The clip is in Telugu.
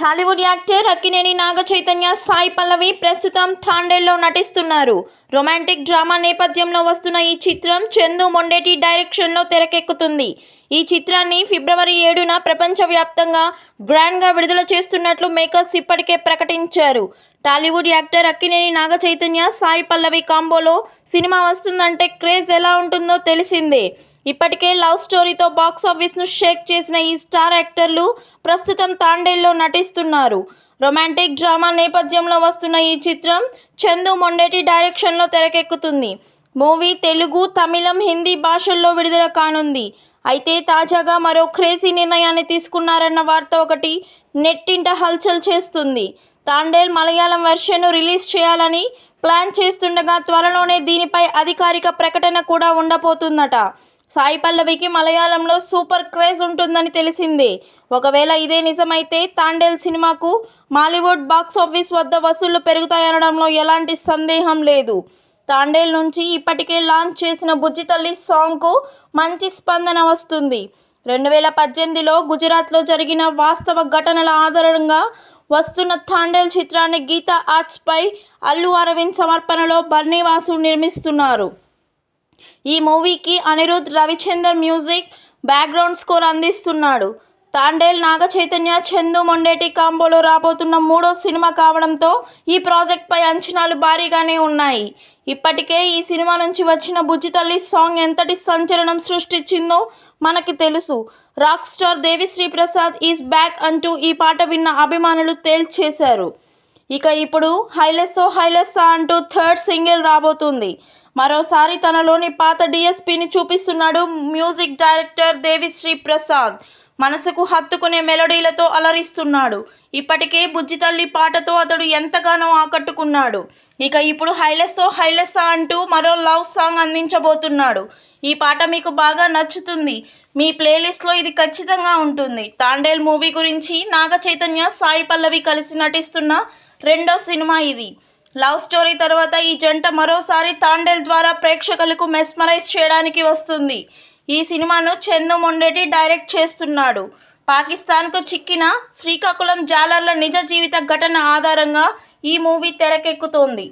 టాలీవుడ్ యాక్టర్ అక్కినేని నాగ చైతన్య సాయి పల్లవి ప్రస్తుతం థాండేల్లో నటిస్తున్నారు. రొమాంటిక్ డ్రామా నేపథ్యంలో వస్తున్న ఈ చిత్రం చందు మొండేటి డైరెక్షన్లో తెరకెక్కుతుంది. ఈ చిత్రాన్ని ఫిబ్రవరి ఏడున ప్రపంచవ్యాప్తంగా గ్రాండ్గా విడుదల చేస్తున్నట్లు మేకర్స్ ఇప్పటికే ప్రకటించారు. టాలీవుడ్ యాక్టర్ అక్కినేని నాగ చైతన్య సాయి పల్లవి కాంబోలో సినిమా వస్తుందంటే క్రేజ్ ఎలా ఉంటుందో తెలిసిందే. ఇప్పటికే లవ్ స్టోరీతో బాక్స్ ఆఫీస్ను షేక్ చేసిన ఈ స్టార్ యాక్టర్లు ప్రస్తుతం తాండేల్లో నటిస్తున్నారు. రొమాంటిక్ డ్రామా నేపథ్యంలో వస్తున్న ఈ చిత్రం చందు మొండేటి డైరెక్షన్లో తెరకెక్కుతుంది. మూవీ తెలుగు తమిళం హిందీ భాషల్లో విడుదల కానుంది. అయితే తాజాగా మరో క్రేజీ నిర్ణయాన్ని తీసుకున్నారన్న వార్త ఒకటి నెట్టింట హల్చల్ చేస్తుంది. తాండేల్ మలయాళం వెర్షన్ను రిలీజ్ చేయాలని ప్లాన్ చేస్తుండగా త్వరలోనే దీనిపై అధికారిక ప్రకటన కూడా ఉండబోతుందట. సాయి పల్లవికి మలయాళంలో సూపర్ క్రేజ్ ఉంటుందని తెలిసిందే. ఒకవేళ ఇదే నిజమైతే తాండేల్ సినిమాకు మాలీవుడ్ బాక్స్ ఆఫీస్ వద్ద వసూళ్ళు పెరుగుతాయనడంలో ఎలాంటి సందేహం లేదు. తాండేల్ నుంచి ఇప్పటికే లాంచ్ చేసిన బుజ్జితల్లి సాంగ్కు మంచి స్పందన వస్తుంది. రెండు వేల పద్దెనిమిదిలో గుజరాత్లో జరిగిన వాస్తవ ఘటనల ఆధారంగా వస్తున్న తాండేల్ చిత్రాన్ని గీతా ఆర్ట్స్పై అల్లు అరవింద్ సమర్పణలో బర్నీవాసు నిర్మిస్తున్నారు. ఈ మూవీకి Anirudh Ravichander music background score అందిస్తున్నాడు. తాండేల్ నాగ చైతన్య చందు మొండేటి కాంబోలో రాబోతున్న మూడో సినిమా కావడంతో ఈ ప్రాజెక్ట్పై అంచనాలు భారీగానే ఉన్నాయి. ఇప్పటికే ఈ సినిమా నుంచి వచ్చిన బుజ్జి తల్లి సాంగ్ ఎంతటి సంచలనం సృష్టించిందో మనకి తెలుసు. Rock star Devi Sri Prasad is back అంటూ ఈ పాట విన్న అభిమానులు తేల్చేశారు. ఇక ఇప్పుడు హైలెస్సో హైలెస్సా అంటూ థర్డ్ సింగిల్ రాబోతుంది. మరోసారి తనలోని పాత డిఎస్పిని చూపిస్తున్నాడు మ్యూజిక్ డైరెక్టర్ దేవిశ్రీ ప్రసాద్. మనసుకు హత్తుకునే మెలోడీలతో అలరిస్తున్నాడు. ఇప్పటికే బుజ్జి తల్లి పాటతో అతడు ఎంతగానో ఆకట్టుకున్నాడు. ఇక ఇప్పుడు హైలెస్సో హైలెస్సా అంటూ మరో లవ్ సాంగ్ అందించబోతున్నాడు. ఈ పాట మీకు బాగా నచ్చుతుంది. మీ ప్లేలిస్ట్లో ఇది ఖచ్చితంగా ఉంటుంది. తాండేల్ మూవీ గురించి నాగ చైతన్య సాయి పల్లవి కలిసి నటిస్తున్న రెండో సినిమా ఇది. లవ్ స్టోరీ తర్వాత ఈ జంట మరోసారి తాండేల్ ద్వారా ప్రేక్షకులకు మెస్మరైజ్ చేయడానికి వస్తుంది. ఈ సినిమాను చందు మొండేటి డైరెక్ట్ చేస్తున్నాడు. పాకిస్తాన్కు చిక్కిన శ్రీకాకుళం జాలర్ల నిజ జీవిత ఘటన ఆధారంగా ఈ మూవీ తెరకెక్కుతోంది.